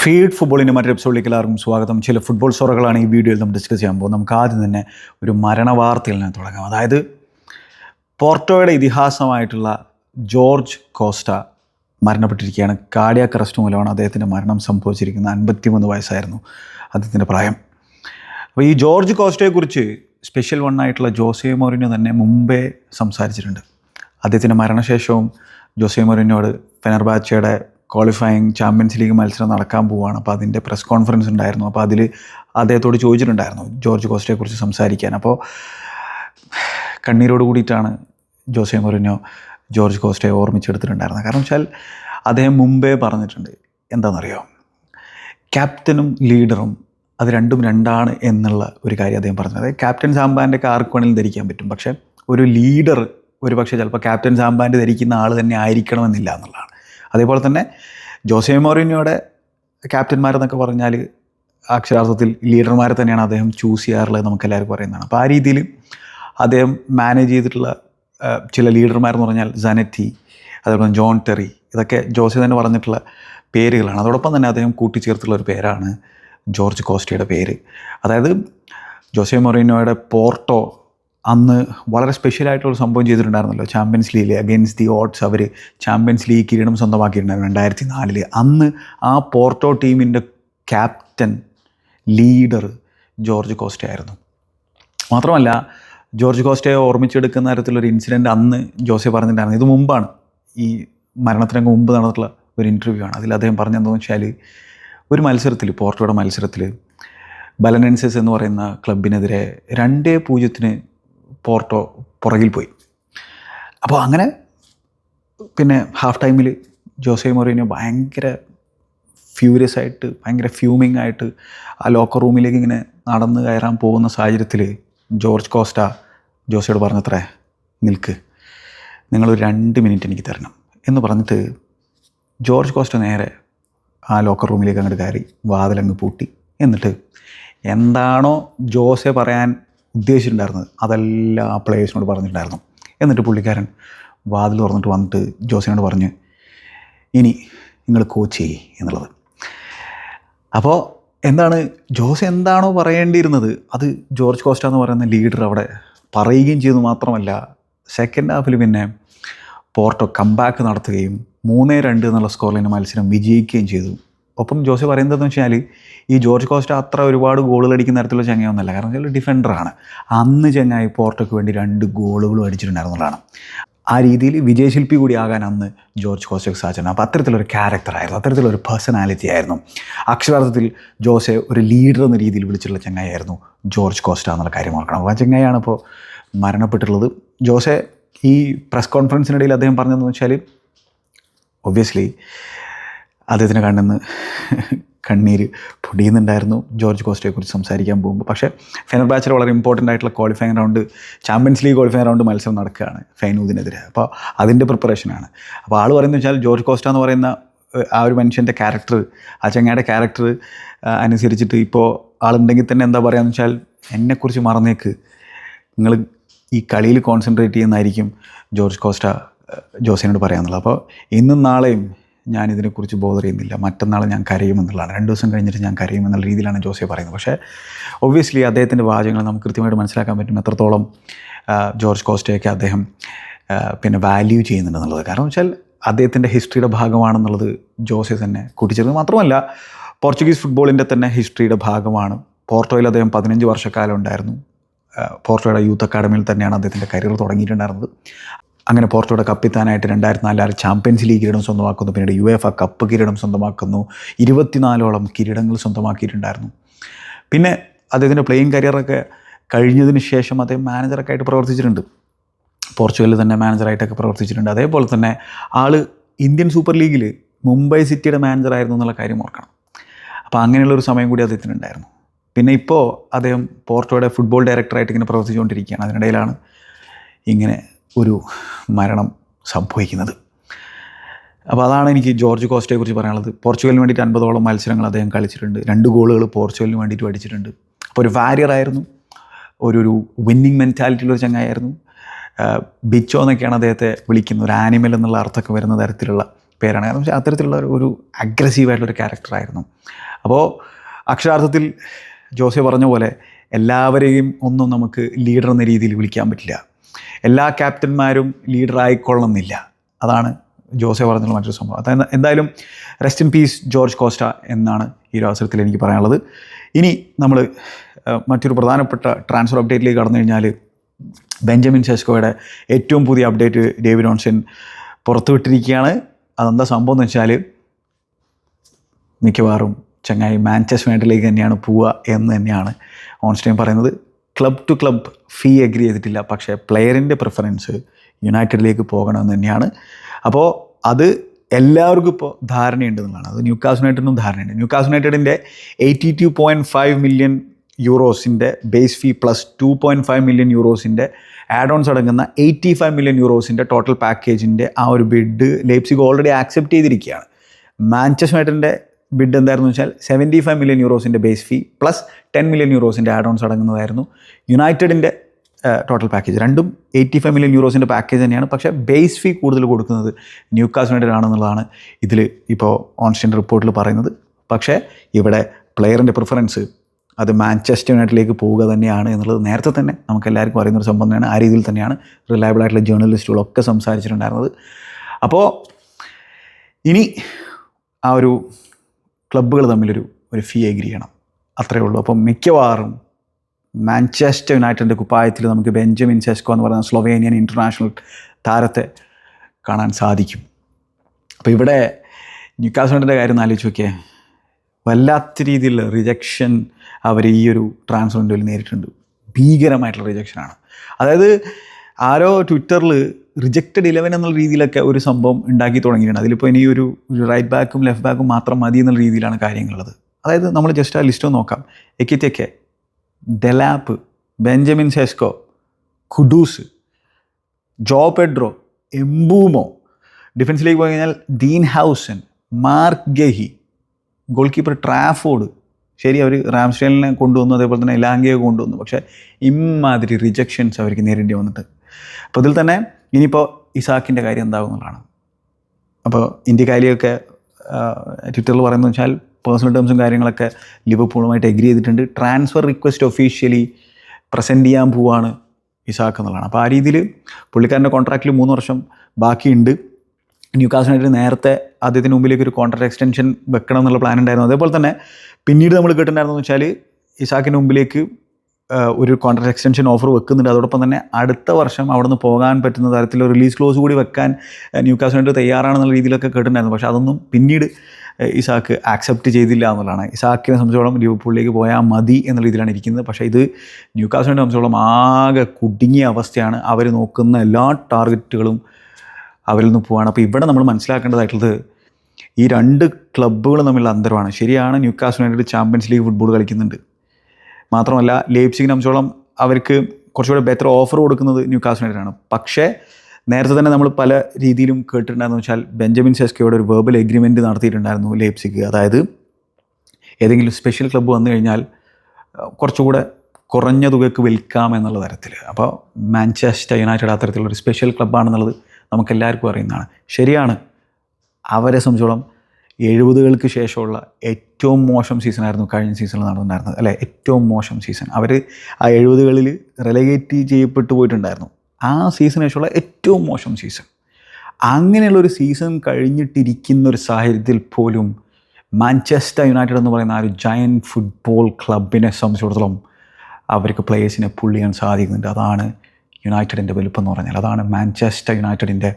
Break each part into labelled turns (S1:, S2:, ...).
S1: Feed ഫുട്ബോളിന്റെ മറ്റൊരു എപ്പിസോഡിലേക്ക് എല്ലാവർക്കും സ്വാഗതം. ചില ഫുട്ബോൾ സോറകളാണ് ഈ വീഡിയോയിൽ നമ്മൾ ഡിസ്കസ് ചെയ്യാൻ പോകുന്നത്. നമുക്ക് ആദ്യം തന്നെ ഒരു മരണവാർത്തയിൽ നിന്ന് തുടങ്ങാം. അതായത് പോർട്ടോയുടെ ഇതിഹാസമായിട്ടുള്ള ജോർജ് കോസ്റ്റ മരണപ്പെട്ടിരിക്കുകയാണ്. കാർഡിയാക് അറസ്റ്റ് മൂലമാണ് അദ്ദേഹത്തിന്റെ മരണം സംഭവിച്ചിരിക്കുന്നത്. അൻപത്തിമൂന്ന് വയസ്സായിരുന്നു അദ്ദേഹത്തിന്റെ പ്രായം. അപ്പോൾ ഈ ജോർജ് കോസ്റ്റയെക്കുറിച്ച് സ്പെഷ്യൽ വൺ ആയിട്ടുള്ള ജോസെ മോറിനോ തന്നെ മുമ്പേ സംസാരിച്ചിട്ടുണ്ട്. അദ്ദേഹത്തിന്റെ മരണശേഷവും ജോസെ മോറിനോട് ഫെനർബാച്ചയുടെ ക്വാളിഫയിങ് ചാമ്പ്യൻസ് ലീഗ് മത്സരം നടക്കാൻ പോവുകയാണ് അപ്പോൾ അതിന്റെ പ്രസ് കോൺഫറൻസ് ഉണ്ടായിരുന്നു. അപ്പോൾ അതിൽ അദ്ദേഹത്തോട് ചോദിച്ചിട്ടുണ്ടായിരുന്നു ജോർജ് കോസ്റ്റയെക്കുറിച്ച് സംസാരിക്കാൻ. അപ്പോൾ കണ്ണീരോട് കൂടിയിട്ടാണ് ജോസെ മൊറിനോ ജോർജ് കോസ്റ്റയെ ഓർമ്മിച്ചെടുത്തിട്ടുണ്ടായിരുന്നത്. കാരണം വെച്ചാൽ അദ്ദേഹം മുമ്പേ പറഞ്ഞിട്ടുണ്ട് എന്താണെന്നറിയോ? ക്യാപ്റ്റനും ലീഡറും അത് രണ്ടും രണ്ടാണ് എന്നുള്ള ഒരു കാര്യം അദ്ദേഹം പറഞ്ഞത് അതായത് ക്യാപ്റ്റൻ സാമ്പാന്റെ ആർക്ക് വേണമെങ്കിലും ധരിക്കാൻ പറ്റും. പക്ഷേ ഒരു ലീഡർ ഒരു പക്ഷേ ചിലപ്പോൾ ക്യാപ്റ്റൻ സാമ്പാന്റെ ധരിക്കുന്ന ആൾ തന്നെ ആയിരിക്കണമെന്നില്ല എന്നുള്ളതാണ്. അതേപോലെ തന്നെ ജോസെ മോറിനോയുടെ ക്യാപ്റ്റന്മാരെന്നൊക്കെ പറഞ്ഞാൽ അക്ഷരാർത്ഥത്തിൽ ലീഡർമാരെ തന്നെയാണ് അദ്ദേഹം ചൂസ് ചെയ്യാറുള്ളത് നമുക്ക് എല്ലാവർക്കും പറയുന്നതാണ് അപ്പോൾ ആ രീതിയിൽ അദ്ദേഹം മാനേജ് ചെയ്തിട്ടുള്ള ചില ലീഡർമാരെന്ന് പറഞ്ഞാൽ ജനറ്റി അതേപോലെ ജോൺ ടെറി ഇതൊക്കെ ജോസെ തന്നെ പറഞ്ഞിട്ടുള്ള പേരുകളാണ്. അതോടൊപ്പം തന്നെ അദ്ദേഹം കൂട്ടിച്ചേർത്തുള്ള ഒരു പേരാണ് ജോർജ് കോസ്റ്റയുടെ പേര്. അതായത് ജോസെ മൊറീനോയുടെ പോർട്ടോ അന്ന് വളരെ സ്പെഷ്യലായിട്ടുള്ള സംഭവം ചെയ്തിട്ടുണ്ടായിരുന്നല്ലോ. ചാമ്പ്യൻസ് ലീഗിൽ അഗെയിൻസ്റ്റ് ദി ഓട്ട്സ് അവർ ചാമ്പ്യൻസ് ലീഗ് കിരീടം സ്വന്തമാക്കിയിട്ടുണ്ടായിരുന്നു രണ്ടായിരത്തി നാലിൽ അന്ന് ആ പോർട്ടോ ടീമിന്റെ ക്യാപ്റ്റൻ ലീഡർ ജോർജ് കോസ്റ്റ ആയിരുന്നു മാത്രമല്ല ജോർജ് കോസ്റ്റയെ ഓർമ്മിച്ചെടുക്കുന്ന തരത്തിലൊരു ഇൻസിഡന്റ് അന്ന് ജോസെ പറഞ്ഞിട്ടുണ്ടായിരുന്നു. ഇത് മുമ്പാണ്. ഈ മരണത്തിന് മുമ്പ് നടന്നിട്ടുള്ള ഒരു ഇന്റർവ്യൂ ആണ്. അതിൽ അദ്ദേഹം പറഞ്ഞതെന്ന് വെച്ചാൽ ഒരു മത്സരത്തിൽ പോർട്ടോയുടെ മത്സരത്തിൽ ബലനൻസസ് എന്ന് പറയുന്ന ക്ലബിനെതിരെ രണ്ടേ പൂജ്യത്തിന് പോർട്ടോ പുറകിൽ പോയി. അപ്പോൾ അങ്ങനെ പിന്നെ ഹാഫ് ടൈമിൽ ജോസെ മൊറീനോ ഭയങ്കര ഫ്യൂരിയസ് ആയിട്ട് ഭയങ്കര ഫ്യൂമിങ് ആയിട്ട് ആ ലോക്കർ റൂമിലേക്ക് ഇങ്ങനെ നടന്ന് കയറാൻ പോകുന്ന സാഹചര്യത്തിൽ ജോർജ് കോസ്റ്റ ജോസയോട് പറഞ്ഞത്രേ നിൽക്ക്. നിങ്ങളൊരു രണ്ട് മിനിറ്റ് എനിക്ക് തരണം. എന്ന് പറഞ്ഞിട്ട് ജോർജ് കോസ്റ്റ നേരെ ആ ലോക്കർ റൂമിലേക്ക് അങ്ങോട്ട് കയറി വാതിലങ്ങ് പൂട്ടി. എന്നിട്ട് എന്താണോ ജോസെ പറയാൻ ഉദ്ദേശിച്ചിട്ടുണ്ടായിരുന്നത്. അതെല്ലാം ആ പ്ലേയേഴ്സിനോട് പറഞ്ഞിട്ടുണ്ടായിരുന്നു. എന്നിട്ട് പുള്ളിക്കാരൻ വാതിൽ തുറന്നിട്ട് വന്നിട്ട് ജോസിനോട് പറഞ്ഞ് ഇനി നിങ്ങൾ കോച്ച് ചെയ്യ് എന്നുള്ളത്. അപ്പോൾ എന്താണ് ജോസ് എന്താണോ പറയേണ്ടിയിരുന്നത് അത് ജോർജ് കോസ്റ്റ എന്ന് പറയുന്ന ലീഡർ അവിടെ പറയുകയും ചെയ്തു മാത്രമല്ല സെക്കൻഡ് ഹാഫിൽ പിന്നെ പോർട്ടോ കംബാക്ക് നടത്തുകയും മൂന്നേ രണ്ട് എന്നുള്ള സ്കോറിൽ മത്സരം വിജയിക്കുകയും ചെയ്തു. ഒപ്പം ജോസ് പറയുന്നതെന്ന് വെച്ചാൽ ഈ ജോർജ് കോസ്റ്റ അത്ര ഒരുപാട് ഗോളുകൾ അടിക്കുന്ന തരത്തിലുള്ള ചങ്ങയൊന്നുമല്ല. കാരണം വെച്ചാൽ ഡിഫൻഡറാണ്. അന്ന് ചങ്ങായി പോർട്ടോക്ക് വേണ്ടി രണ്ട് ഗോളുകളും അടിച്ചിട്ടുണ്ടായിരുന്നതാണ് ആ രീതിയിൽ വിജയശില്പി കൂടി ആകാൻ അന്ന് ജോർജ് കോസ്റ്റയ്ക്ക് സാധിച്ചിട്ടുണ്ട്. അപ്പോൾ അത്തരത്തിലൊരു ക്യാരക്ടറായിരുന്നു അത്തരത്തിലൊരു പേഴ്സണാലിറ്റി ആയിരുന്നു. അക്ഷരാർത്ഥത്തിൽ ജോസെ ഒരു ലീഡർ എന്ന രീതിയിൽ വിളിച്ചിട്ടുള്ള ചങ്ങായിരുന്നു ജോർജ് കോസ്റ്റ എന്നുള്ള കാര്യം ഓർക്കണം. അപ്പോൾ ആ ചങ്ങായാണ് ഇപ്പോൾ മരണപ്പെട്ടിട്ടുള്ളത്. ജോസെ ഈ പ്രസ് കോൺഫറൻസിനിടയിൽ അദ്ദേഹം പറഞ്ഞതെന്ന് വെച്ചാൽ ഒബ്വിയസ്ലി അദ്ദേഹത്തിന് കണ്ണെന്ന് കണ്ണീര് പൊടിയുന്നുണ്ടായിരുന്നു. ജോർജ് കോസ്റ്റയെ കുറിച്ച് സംസാരിക്കാൻ പോകുമ്പോൾ. പക്ഷേ ഫെനർബാച്ചിൽ വളരെ ഇമ്പോർട്ടന്റ് ആയിട്ടുള്ള qualifying round Champions League qualifying round മത്സരം നടക്കുകയാണ് ഫൈനൂദിനെതിരെ. അപ്പോൾ അതിന്റെ പ്രിപ്പറേഷനാണ് അപ്പോൾ ആൾ പറയുന്നത് വെച്ചാൽ ജോർജ് കോസ്റ്റ എന്ന് പറയുന്ന ആ ഒരു മനുഷ്യന്റെ ക്യാരക്ടർ ആ ചങ്ങയുടെ ക്യാരക്ടർ അനുസരിച്ചിട്ട് ഇപ്പോൾ ആളുണ്ടെങ്കിൽ തന്നെ എന്താ പറയുകയെന്ന് വെച്ചാൽ എന്നെക്കുറിച്ച് മറന്നേക്ക്. നിങ്ങൾ ഈ കളിയിൽ കോൺസെൻട്രേറ്റ് ചെയ്യുന്നതായിരിക്കും ജോർജ് കോസ്റ്റ ജോസിനോട് പറയാമെന്നുള്ളത് അപ്പോൾ ഇന്നും നാളെയും ഞാൻ ഇതിനെക്കുറിച്ച് ബോധർ ചെയ്യുന്നില്ല. മറ്റന്നാൾ ഞാൻ കരയുമെന്നുള്ളതാണ്. രണ്ട് ദിവസം കഴിഞ്ഞിട്ട് ഞാൻ കരയുമെന്നുള്ള രീതിയിലാണ് ജോസെ പറയുന്നത്. പക്ഷേ ഒബ്വിയസ്ലി അദ്ദേഹത്തിന്റെ വാചകങ്ങൾ നമുക്ക് കൃത്യമായിട്ട് മനസ്സിലാക്കാൻ പറ്റും എത്രത്തോളം ജോർജ് കോസ്റ്റയൊക്കെ അദ്ദേഹം പിന്നെ വാല്യൂ ചെയ്യുന്നുണ്ടെന്നുള്ളത്. കാരണം വെച്ചാൽ അദ്ദേഹത്തിന്റെ ഹിസ്റ്ററിയുടെ ഭാഗമാണെന്നുള്ളത് ജോസെ തന്നെ കൂട്ടിച്ചേർന്നത് മാത്രമല്ല പോർച്ചുഗീസ് ഫുട്ബോളിന്റെ തന്നെ ഹിസ്റ്ററിയുടെ ഭാഗമാണ്. പോർട്ടോയിൽ അദ്ദേഹം പതിനഞ്ച് വർഷക്കാലം ഉണ്ടായിരുന്നു. പോർട്ടോയുടെ യൂത്ത് അക്കാഡമിയിൽ തന്നെയാണ് അദ്ദേഹത്തിന്റെ കരിയർ തുടങ്ങിയിട്ടുണ്ടായിരുന്നത്. അങ്ങനെ പോർട്ടോയുടെ കപ്പിത്താനായിട്ട് രണ്ടായിരത്തി നാലിൽ ചാമ്പ്യൻസ് ലീഗ് കിരീടം സ്വന്തമാക്കുന്നു. പിന്നീട് യു എഫ് കപ്പ് കിരീടം സ്വന്തമാക്കുന്നു. ഇരുപത്തിനാലോളം കിരീടങ്ങൾ സ്വന്തമാക്കിയിട്ടുണ്ടായിരുന്നു. പിന്നെ അദ്ദേഹത്തിന്റെ പ്ലേയിങ് കരിയറൊക്കെ കഴിഞ്ഞതിന് ശേഷം അദ്ദേഹം മാനേജറൊക്കെ ആയിട്ട് പ്രവർത്തിച്ചിട്ടുണ്ട്. പോർച്ചുഗലിൽ തന്നെ മാനേജറായിട്ടൊക്കെ പ്രവർത്തിച്ചിട്ടുണ്ട്. അതേപോലെ തന്നെ ആൾ ഇന്ത്യൻ സൂപ്പർ ലീഗിൽ മുംബൈ സിറ്റിയുടെ മാനേജറായിരുന്നു എന്നുള്ള കാര്യം ഓർക്കണം. അപ്പോൾ അങ്ങനെയുള്ളൊരു സമയം കൂടി അദ്ദേഹത്തിനുണ്ടായിരുന്നു. പിന്നെ ഇപ്പോൾ അദ്ദേഹം പോർട്ടോയുടെ ഫുട്ബോൾ ഡയറക്ടറായിട്ട് ഇങ്ങനെ പ്രവർത്തിച്ചുകൊണ്ടിരിക്കുകയാണ്. അതിനിടയിലാണ് ഇങ്ങനെ ഒരു മരണം സംഭവിക്കുന്നത്. അപ്പോൾ അതാണ് എനിക്ക് ജോർജ് കോസ്റ്റയെക്കുറിച്ച് പറയാനുള്ളത്. പോർച്ചുഗലിന് വേണ്ടിയിട്ട് അൻപതോളം മത്സരങ്ങൾ അദ്ദേഹം കളിച്ചിട്ടുണ്ട്. രണ്ട് ഗോളുകൾ പോർച്ചുഗലിന് വേണ്ടിയിട്ട് അടിച്ചിട്ടുണ്ട്. അപ്പോൾ ഒരു വാരിയർ ആയിരുന്നു. ഒരു ഒരു വിന്നിങ് മെന്റാലിറ്റിയിലൊരു ചങ്ങായിരുന്നു ബിച്ചോ എന്നൊക്കെയാണ് അദ്ദേഹത്തെ വിളിക്കുന്നത്. ഒരു ആനിമൽ എന്നുള്ള അർത്ഥമൊക്കെ വരുന്ന തരത്തിലുള്ള പേരാണ്. കാരണം പക്ഷേ അത്തരത്തിലുള്ള ഒരു- അഗ്രസീവായിട്ടുള്ളൊരു ക്യാരക്ടറായിരുന്നു അപ്പോൾ അക്ഷരാർത്ഥത്തിൽ ജോസെ പറഞ്ഞ പോലെ എല്ലാവരെയും ഒന്നും നമുക്ക് ലീഡർ എന്ന രീതിയിൽ വിളിക്കാൻ പറ്റില്ല. എല്ലാ ക്യാപ്റ്റന്മാരും ലീഡർ ആയിക്കൊള്ളണമെന്നില്ല അതാണ് ജോസെ പറഞ്ഞുള്ള മറ്റൊരു സംഭവം. അതായത് എന്തായാലും rest in peace Jorge Costa എന്നാണ് ഈ ഒരു അവസരത്തിൽ എനിക്ക് പറയാനുള്ളത്. ഇനി നമ്മൾ മറ്റൊരു പ്രധാനപ്പെട്ട ട്രാൻസ്ഫർ അപ്ഡേറ്റിലേക്ക് കടന്നു കഴിഞ്ഞാൽ ബെഞ്ചമിൻ സെസ്കോയുടെ ഏറ്റവും പുതിയ അപ്ഡേറ്റ് ഡേവിഡ് ഓൺസൺ പുറത്തുവിട്ടിരിക്കുകയാണ്. അതെന്താ സംഭവം എന്ന് വെച്ചാൽ മിക്കവാറും ചങ്ങായി മാഞ്ചസ്റ്റർ യുണൈറ്റഡിലേക്ക് തന്നെയാണ് പോവുക എന്ന് തന്നെയാണ് ഓൺസ്റ്റൈൻ പറയുന്നത്. Club to club fee agree ചെയ്തിട്ടില്ല. പക്ഷേ പ്ലെയറിന്റെ പ്രിഫറൻസ് യുണൈറ്റഡിലേക്ക് പോകണമെന്ന് തന്നെയാണ്. അപ്പോൾ അത് എല്ലാവർക്കും ഇപ്പോൾ ധാരണയുണ്ടെന്നുള്ളതാണ് അത് ന്യൂക്കാസ് യുണൈറ്റഡിനും ധാരണയുണ്ട്. ന്യൂക്കാസ് യുണൈറ്റഡിന്റെ eighty two point five million യൂറോസിന്റെ base fee plus two point five million യൂറോസിന്റെ add ons അടങ്ങുന്ന എയ്റ്റി ഫൈവ് മില്യൺ യൂറോസിന്റെ ടോട്ടൽ പാക്കേജിന്റെ ആ ഒരു ബിഡ് ലേപ്സിക്ക് ഓൾറെഡി ആക്സെപ്റ്റ് ചെയ്തിരിക്കുകയാണ്. മാഞ്ചസ്റ്റർ യുണൈറ്റഡിന്റെ ബിഡ് എന്തായിരുന്നു വെച്ചാൽ seventy five million യൂറോസിന്റെ base fee plus ten million യൂറോസിന്റെ add ons അടങ്ങുന്നതായിരുന്നു യുണൈറ്റഡിന്റെ ടോട്ടൽ പാക്കേജ് രണ്ടും എയ്റ്റി ഫൈവ് മില്യൺ യൂറോസിന്റെ പാക്കേജ് തന്നെയാണ്. പക്ഷേ ബേസ് ഫീ കൂടുതൽ കൊടുക്കുന്നത് ന്യൂക്കാസ് യുണൈറ്റഡ് ആണെന്നുള്ളതാണ് ഇതിൽ ഇപ്പോൾ ഓൺസ്റ്റൈന്റെ റിപ്പോർട്ടിൽ പറയുന്നത്. പക്ഷേ ഇവിടെ പ്ലെയറിന്റെ പ്രിഫറൻസ് അത് മാഞ്ചസ്റ്റർ യുണൈറ്റഡിലേക്ക് പോവുക തന്നെയാണ് എന്നുള്ളത് നേരത്തെ തന്നെ നമുക്ക് എല്ലാവർക്കും അറിയുന്ന ഒരു സംഭവം തന്നെയാണ്. ആ രീതിയിൽ തന്നെയാണ് റിലയബിൾ ആയിട്ടുള്ള ജേർണലിസ്റ്റുകളൊക്കെ സംസാരിച്ചിട്ടുണ്ടായിരുന്നത്. അപ്പോൾ ഇനി ആ ഒരു ക്ലബ്ബുകൾ തമ്മിലൊരു ഒരു ഫീ എഗ്രി ചെയ്യണം. അത്രയേ ഉള്ളൂ. അപ്പം മിക്കവാറും മാഞ്ചസ്റ്റർ യുണൈറ്റഡിന്റെ കുപ്പായത്തിൽ നമുക്ക് ബെഞ്ചമിൻ സെസ്കോ എന്ന് പറയുന്ന സ്ലൊവേനിയൻ ഇന്റർനാഷണൽ താരത്തെ കാണാൻ സാധിക്കും. അപ്പോൾ ഇവിടെ ന്യൂക്കാസിന്റെ കാര്യം ആലോചിച്ച് നോക്കിയേ. വല്ലാത്ത രീതിയിൽ റിജക്ഷൻ അവർ ഈ ഒരു ട്രാൻസ്ഫർ വിൻഡോയിൽ നേരിട്ടുണ്ട് ഭീകരമായിട്ടുള്ള റിജക്ഷനാണ് അതായത് ആരോ ട്വിറ്ററിൽ റിജക്റ്റഡ് ഇലവൻ എന്നുള്ള രീതിയിലൊക്കെ ഒരു സംഭവം ഉണ്ടാക്കി തുടങ്ങിയിട്ടുണ്ട്. അതിലിപ്പോൾ ഇനി ഒരു റൈറ്റ് ബാക്കും ലെഫ്റ്റ് ബാക്കും മാത്രം മതി എന്നുള്ള രീതിയിലാണ് കാര്യങ്ങളുള്ളത്. അതായത് നമ്മൾ ജസ്റ്റ് ആ ലിസ്റ്റ് നോക്കാം. Ekitike Delap Benjamin Sesko Kudus Joao Pedro Mbeumo. ഡിഫൻസിലേക്ക് പോയി കഴിഞ്ഞാൽ Dean Huijsen Marc Guehi goalkeeper Trafford. ശരി അവർ റാംസ്റ്റൈലിനെ കൊണ്ടുവന്നു അതേപോലെ തന്നെ ഇലാങ്കയെ കൊണ്ടുവന്നു. പക്ഷേ ഇമ്മാതിരി റിജക്ഷൻസ് അവർക്ക് നേരിടേണ്ടി വന്നിട്ട് അപ്പോൾ ഇതിൽ തന്നെ ഇനിയിപ്പോൾ ഇസാക്കിന്റെ കാര്യം എന്താകും എന്നുള്ളതാണ്. അപ്പോൾ ഇന്ത്യക്കാരിയൊക്കെ ട്വിറ്ററിൽ പറയുന്നത് വെച്ചാൽ പേഴ്സണൽ ടേംസും കാര്യങ്ങളൊക്കെ ലിവർപൂളുമായിട്ട് എഗ്രി ചെയ്തിട്ടുണ്ട്. ട്രാൻസ്ഫർ റിക്വസ്റ്റ് ഒഫീഷ്യലി പ്രസന്റ് ചെയ്യാൻ പോവാണ് ഇസാക്ക് എന്നുള്ളതാണ്. അപ്പോൾ ആ രീതിയിൽ പുള്ളിക്കാരന്റെ കോൺട്രാക്റ്റിൽ മൂന്ന് വർഷം ബാക്കിയുണ്ട്. ന്യൂ കാസിനായിട്ട് നേരത്തെ അദ്ദേഹത്തിന് മുമ്പിലേക്ക് ഒരു കോൺട്രാക്ട് എക്സ്റ്റൻഷൻ വെക്കണം എന്നുള്ള പ്ലാൻ ഉണ്ടായിരുന്നു. അതേപോലെ തന്നെ പിന്നീട് നമ്മൾ കേട്ടിട്ടുണ്ടായിരുന്നു വെച്ചാൽ ഇസാക്കിന്റെ മുമ്പിലേക്ക് ഒരു കോൺട്രാക്ട് എക്സ്റ്റൻഷൻ ഓഫർ വെക്കുന്നുണ്ട്. അതോടൊപ്പം തന്നെ അടുത്ത വർഷം അവിടെ നിന്ന് പോകാൻ പറ്റുന്ന തരത്തിൽ റിലീസ് ക്ലോസ് കൂടി വെക്കാൻ ന്യൂ കാസ്റ്റ് തയ്യാറാണെന്നുള്ള രീതിയിലൊക്കെ കേട്ടിട്ടുണ്ടായിരുന്നു. പക്ഷേ അതൊന്നും പിന്നീട് ഇസാക്ക് ആക്സെപ്റ്റ് ചെയ്തില്ല എന്നുള്ളതാണ്. ഇസാക്കിനെ സംബന്ധിച്ചോളം ലിവർപൂളിലേക്ക് പോയാൽ മതി എന്നുള്ള രീതിയിലാണ് ഇരിക്കുന്നത്. പക്ഷേ ഇത് ന്യൂ ന്യൂക്കാസിനെ സംബന്ധിച്ചോളം ആകെ കുടുങ്ങിയ അവസ്ഥയാണ്. അവർ നോക്കുന്ന എല്ലാ ടാർഗറ്റുകളും അവരിൽ നിന്ന് പോവാണ്. അപ്പോൾ ഇവിടെ നമ്മൾ മനസ്സിലാക്കേണ്ടതായിട്ടുള്ളത് ഈ രണ്ട് ക്ലബ്ബുകൾ തമ്മിലുള്ള അന്തരമാണ്. ശരിയാണ് Newcastle United Champions League football കളിക്കുന്നുണ്ട്. മാത്രമല്ല ലേപ്സിങ്ങിനെ സംബന്ധിച്ചോളം അവർക്ക് കുറച്ചുകൂടെ ബെറ്റർ ഓഫർ കൊടുക്കുന്നത് ന്യൂ കാസ്റ്റിനായിട്ടാണ് പക്ഷേ നേരത്തെ തന്നെ നമ്മൾ പല രീതിയിലും കേട്ടിട്ടുണ്ടായിരുന്നു വെച്ചാൽ ബെഞ്ചമിൻ സെസ്കയോട് ഒരു വെർബൽ എഗ്രിമെന്റ് നടത്തിയിട്ടുണ്ടായിരുന്നു ലേപ്സിക്ക് അതായത് ഏതെങ്കിലും സ്പെഷ്യൽ ക്ലബ്ബ് വന്നു കഴിഞ്ഞാൽ കുറച്ചുകൂടെ കുറഞ്ഞ തുകയ്ക്ക് വിൽക്കാം എന്നുള്ള തരത്തിൽ. അപ്പോൾ മാഞ്ചസ്റ്റർ യുണൈറ്റഡ് അത്തരത്തിലുള്ള ഒരു സ്പെഷ്യൽ ക്ലബ്ബാണെന്നുള്ളത് നമുക്കെല്ലാവർക്കും അറിയുന്നതാണ്. ശരിയാണ്. അവരെ സംബന്ധിച്ചോളം എഴുപതുകൾക്ക് ശേഷമുള്ള ഏറ്റവും മോശം സീസണായിരുന്നു കഴിഞ്ഞ സീസണിൽ നടന്നിട്ടുണ്ടായിരുന്നത്. അല്ലേ? ഏറ്റവും മോശം സീസൺ. അവർ ആ എഴുപതുകളിൽ റെലഗേറ്റ് ചെയ്യപ്പെട്ടു പോയിട്ടുണ്ടായിരുന്നു. ആ സീസണിന് ശേഷമുള്ള ഏറ്റവും മോശം സീസൺ. അങ്ങനെയുള്ള ഒരു സീസൺ കഴിഞ്ഞിട്ടിരിക്കുന്ന ഒരു സാഹചര്യത്തിൽ പോലും മാഞ്ചസ്റ്റർ യുണൈറ്റഡ് എന്ന് പറയുന്ന ആ ഒരു ജയൻ ഫുട്ബോൾ ക്ലബിനെ സംബന്ധിച്ചിടത്തോളം അവർക്ക് പ്ലേയേഴ്സിനെ പുൾ ചെയ്യാൻ സാധിക്കുന്നുണ്ട്. അതാണ് യുണൈറ്റഡിന്റെ വലുപ്പം എന്ന് പറഞ്ഞാൽ. അതാണ് മാഞ്ചസ്റ്റർ യുണൈറ്റഡിന്റെ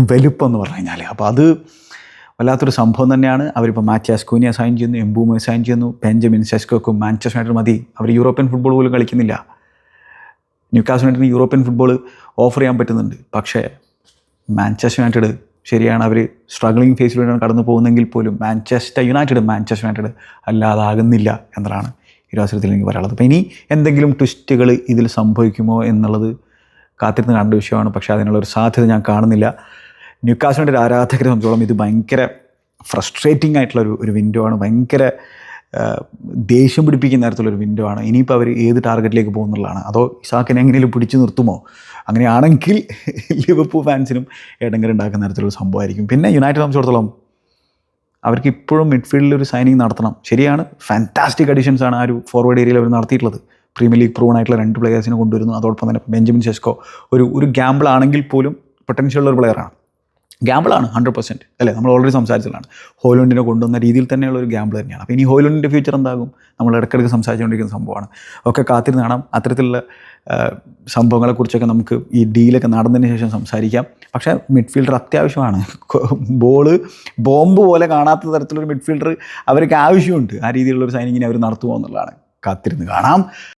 S1: വലുപ്പം എന്ന് പറഞ്ഞു കഴിഞ്ഞാൽ അപ്പോൾ അത് വല്ലാത്തൊരു സംഭവം തന്നെയാണ്. അവരിപ്പോൾ മാച്ചാസ് കൂനിയ സൈൻ ചെയ്യുന്നു എംബൂമെ സൈൻ ചെയ്യുന്നു ബെഞ്ചമിൻ സെസ്കോക്കും മാഞ്ചസ്റ്റർ യുണൈറ്റഡ് മതി. അവർ യൂറോപ്യൻ ഫുട്ബോൾ പോലും കളിക്കുന്നില്ല. ന്യൂക്കാസ് യുണൈറ്റഡിന് യൂറോപ്യൻ ഫുട്ബോൾ ഓഫർ ചെയ്യാൻ പറ്റുന്നുണ്ട്. പക്ഷേ മാഞ്ചസ്റ്റർ യുണൈറ്റഡ് ശരിയാണ്. അവർ സ്ട്രഗ്ലിംഗ് ഫേസിലൂടെയാണ് കടന്നു പോകുന്നെങ്കിൽ പോലും മാഞ്ചസ്റ്റർ യുണൈറ്റഡ് മാഞ്ചസ്റ്റർ യുണൈറ്റഡ് അല്ലാതാകുന്നില്ല എന്നതാണ് ഈ അവസരത്തിൽ എനിക്ക് പറയാനുള്ളത്. അപ്പോൾ ഇനി എന്തെങ്കിലും ട്വിസ്റ്റുകൾ ഇതിൽ സംഭവിക്കുമോ എന്നുള്ളത് കാത്തിരുന്ന് കാണേണ്ട വിഷയമാണ്. പക്ഷേ അതിനുള്ളൊരു സാധ്യത ഞാൻ കാണുന്നില്ല. ന്യൂക്കാസിന്റെ ഒരു ആരാധകരെ സംബന്ധിച്ചോളം ഇത് ഭയങ്കര ഫ്രസ്ട്രേറ്റിംഗ് ആയിട്ടുള്ള ഒരു ഒരു വിൻഡോ ആണ്. ഭയങ്കര ദേഷ്യം പിടിപ്പിക്കുന്ന തരത്തിലുള്ളൊരു വിൻഡോ ആണ്. ഇനിയിപ്പോൾ അവർ ഏത് ടാർഗറ്റിലേക്ക് പോകുന്നുള്ളതാണ്. അതോ ഇസാക്കിനെ എങ്ങനെയും പിടിച്ചു നിർത്തുമോ? അങ്ങനെയാണെങ്കിൽ ലിവർപൂൾ ഫാൻസിനും ഏടങ്കരം ഉണ്ടാക്കുന്ന തരത്തിലുള്ള സംഭവമായിരിക്കും. പിന്നെ യുണൈറ്റഡ് സംബന്ധിച്ചിടത്തോളം അവർക്ക് ഇപ്പോഴും മിഡ്ഫീൽഡിൽ ഒരു സൈനിങ് നടത്തണം. ശരിയാണ് ഫാന്റാസ്റ്റിക് അഡീഷൻസ് ആണ് ആ ഒരു ഫോർവേഡ് ഏരിയയിൽ അവർ നടത്തിയിട്ടുള്ളത്. പ്രീമിയർ ലീഗ് പ്രൂവൺ ആയിട്ടുള്ള രണ്ട് പ്ലെയേഴ്സിനെ കൊണ്ടുവരുന്നു. അതോടൊപ്പം തന്നെ ബെഞ്ചമിൻ ചെസ്കോ ഒരു ഒരു ഗ്യാമ്പിൾ ആണെങ്കിൽ പോലും പൊട്ടൻഷ്യൽ ഉള്ള ഒരു പ്ലെയറാണ് ഗാമ്പിളാണ് ഹൺഡ്രഡ് പെർസെന്റ് അല്ലേ? നമ്മൾ ഓൾറെഡി സംസാരിച്ചതാണ്. ഹോലുണ്ടിനെ കൊണ്ടുവന്ന രീതിയിൽ തന്നെയുള്ള ഒരു ഗ്യാമ്പിൾ തന്നെയാണ്. അപ്പോൾ ഇനി ഹോലുണ്ടിന്റെ ഫ്യൂച്ചർ എന്താകും? നമ്മൾ ഇടയ്ക്കിടയ്ക്ക് സംസാരിച്ചുകൊണ്ടിരിക്കുന്ന സംഭവമാണ്. ഒക്കെ കാത്തിരുന്ന് കാണാം. അത്തരത്തിലുള്ള സംഭവങ്ങളെക്കുറിച്ചൊക്കെ നമുക്ക് ഈ ഡീലൊക്കെ നടന്നതിന് ശേഷം സംസാരിക്കാം. പക്ഷേ മിഡ്ഫീൽഡർ അത്യാവശ്യമാണ്. ബോൾ ബോംബ് പോലെ കാണാത്ത തരത്തിലൊരു മിഡ്ഫീൽഡർ അവർക്ക് ആവശ്യമുണ്ട്. ആ രീതിയിലുള്ള ഒരു സൈനിങ്ങിനെ അവർ നടത്തുമോ എന്നുള്ളതാണ്. കാത്തിരുന്ന് കാണാം.